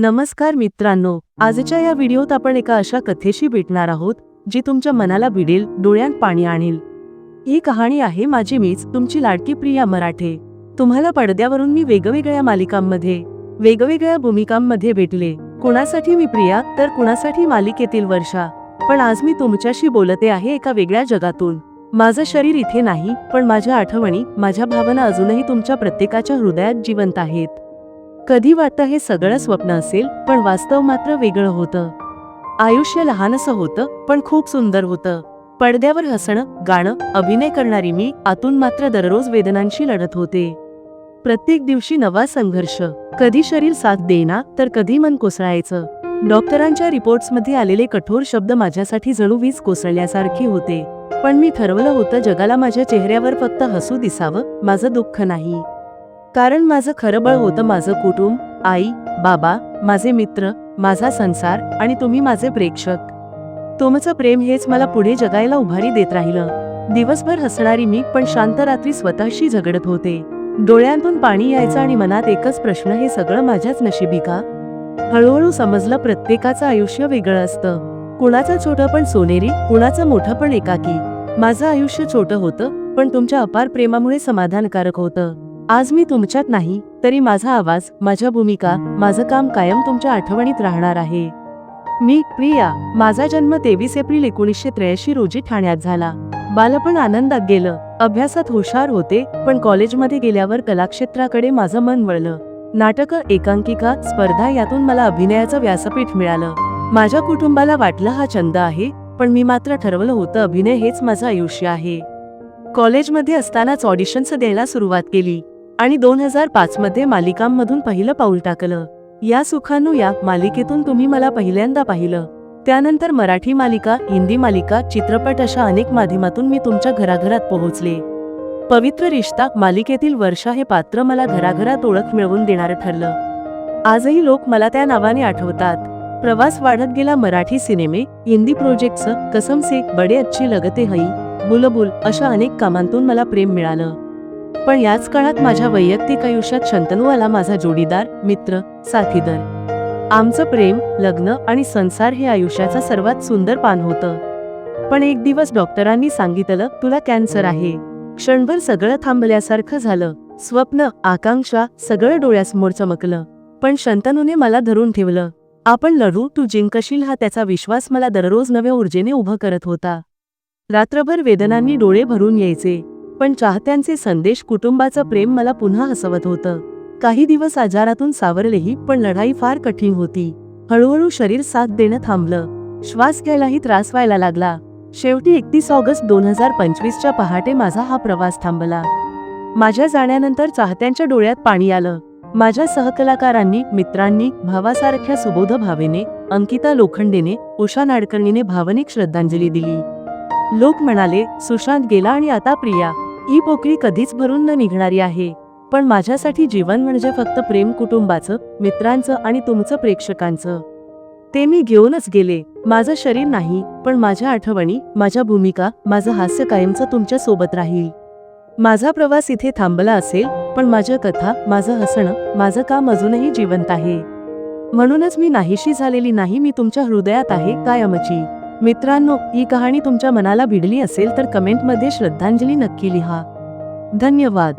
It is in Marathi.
नमस्कार मित्रांनो आजच्या या व्हिडिओत आपण एका अशा कथेशी भेटणार आहोत जी तुमच्या मनाला भिडेल डोळ्यात पाणी आणेल. ही कहाणी आहे माझी मीच तुमची लाडकी प्रिया मराठे. तुम्हाला पडद्यावरून मी वेगवेगळ्या मालिकांमध्ये वेगवेगळ्या भूमिकांमध्ये भेटले. कुणासाठी मी प्रिया तर कुणासाठी मालिकेतील वर्षा. पण आज मी तुमच्याशी बोलते आहे एका वेगळ्या जगातून. माझं शरीर इथे नाही पण माझ्या आठवणी माझ्या भावना अजूनही तुमच्या प्रत्येकाच्या हृदयात जिवंत आहेत. कधी वाटतं हे सगळं स्वप्न असेल पण वास्तव मात्र वेगळं होतं. आयुष्य लहानसं होतं पण खूप सुंदर होतं. पडद्यावर हसणं गाणं अभिनय करणारी मी आतून मात्र दररोज वेदनांशी लढत होते. प्रत्येक दिवशी नवा संघर्ष. कधी शरीर साथ देना तर कधी मन कोसळायचं. डॉक्टरांच्या रिपोर्ट्समध्ये आलेले कठोर शब्द माझ्यासाठी जणू वीज कोसळल्यासारखे होते. पण मी ठरवलं होतं जगाला माझ्या चेहऱ्यावर फक्त हसू दिसावं माझं दुःख नाही. कारण माझं खरं बळ होतं माझं कुटुंब आई बाबा माझे मित्र माझा संसार आणि तुम्ही माझे प्रेक्षक. तुमचं प्रेम हेच मला पुढे जगायला उभारी देत राहिलं. दिवसभर हसणारी मी पण शांत रात्री स्वतःशी झगडत होते. डोळ्यांतून पाणी यायचं आणि मनात एकच प्रश्न हे सगळं माझ्याच नशिबी का? हळूहळू समजलं प्रत्येकाचं आयुष्य वेगळं असतं. कुणाचं छोटं पण सोनेरी कुणाचं मोठं पण एकाकी. माझं आयुष्य छोटं होतं पण तुमच्या अपार प्रेमामुळे समाधानकारक होतं. आज मी तुमच्यात नाही तरी माझा आवाज माझ्या भूमिका माझं काम कायम तुमच्या आठवणीत राहणार आहे. मी प्रिया माझा जन्म तेवीस एप्रिल एकोणीसशे त्र्याऐंशी रोजी ठाण्यात झाला. बालपण आनंदात गेलं. अभ्यासात हुशार होते पण कॉलेजमध्ये गेल्यावर कलाक्षेत्राकडे माझं मन वळलं. नाटकं एकांकिका स्पर्धा यातून मला अभिनयाचं व्यासपीठ मिळालं. माझ्या कुटुंबाला वाटलं हा छंद आहे पण मी मात्र ठरवलं होतं अभिनय हेच माझं आयुष्य आहे. कॉलेजमध्ये असतानाच ऑडिशन्स द्यायला सुरुवात केली. आणि दोन हजार पाच मध्ये मालिकांमधून पहिलं पाऊल टाकलं. या सुखानू या मालिकेतून तुम्ही मला पहिल्यांदा पाहिलं. त्यानंतर मराठी मालिका हिंदी मालिका चित्रपट अशा अनेक माध्यमातून मी तुमच्या घराघरात पोहोचले. पवित्र रिश्ता मालिकेतील वर्षा हे पात्र मला घराघरात ओळख मिळवून देणारं ठरलं. आजही लोक मला त्या नावाने आठवतात. प्रवास वाढत गेला मराठी सिनेमे हिंदी प्रोजेक्टचं कसम से बडे अच्छे लगते हई बुलबुल अशा अनेक कामांतून मला प्रेम मिळालं. पण याच काळात माझ्या वैयक्तिक आयुष्यात शंतनू आला माझा जोडीदार मित्र साथीदार. आमचं प्रेम लग्न आणि संसार हे आयुष्याचं सर्वात सुंदर पान होतं. पण एक दिवस डॉक्टरांनी सांगितलं तुला कॅन्सर आहे. क्षणभर सगळं थांबल्यासारखं झालं. स्वप्न आकांक्षा सगळं डोळ्यासमोर चमकलं. पण शंतनूने मला धरून ठेवलं आपण लढू तू जिंकशील हा त्याचा विश्वास मला दररोज नव्या ऊर्जेने उभं करत होता. रात्रभर वेदनांनी डोळे भरून यायचे. पण चाहत्यांचे संदेश कुटुंबाचं प्रेम मला पुन्हा हसवत होतं. काही दिवस आजारातून सावरलेही पण लढाई फार कठीण होती. हळूहळू शरीर साथ देणं थांबलं. श्वास घ्यायलाही त्रास व्हायला लागला. शेवटी एकतीस ऑगस्ट दोन हजार पंचवीसच्या पहाटे माझा हा प्रवास थांबला. माझ्या जाण्यानंतर चाहत्यांच्या डोळ्यात पाणी आलं. माझ्या सहकलाकारांनी मित्रांनी भावासारख्या सुबोध भावेने अंकिता लोखंडेने उषा नाडकर्णीने भावनिक श्रद्धांजली दिली. लोक म्हणाले सुशांत गेला आणि आता प्रिया. ही पोकळी कधीच भरून न निघणारी आहे. पण माझ्यासाठी जीवन म्हणजे फक्त प्रेम कुटुंबाचं मित्रांचं आणि तुमचं प्रेक्षकांचं. ते मी घेऊनच गेले. माझं शरीर नाही पण माझ्या आठवणी माझ्या भूमिका माझं हास्य कायमचं तुमच्यासोबत राहील. माझा प्रवास इथे थांबला असेल पण माझ्या कथा माझं हसणं माझं काम अजूनही जिवंत आहे. म्हणूनच मी नाहीशी झालेली नाही मी तुमच्या हृदयात आहे कायमची. मित्रांनो ही कहाणी तुमच्या मनाला भिडली असेल तर कमेंटमध्ये श्रद्धांजली नक्की लिहा. धन्यवाद.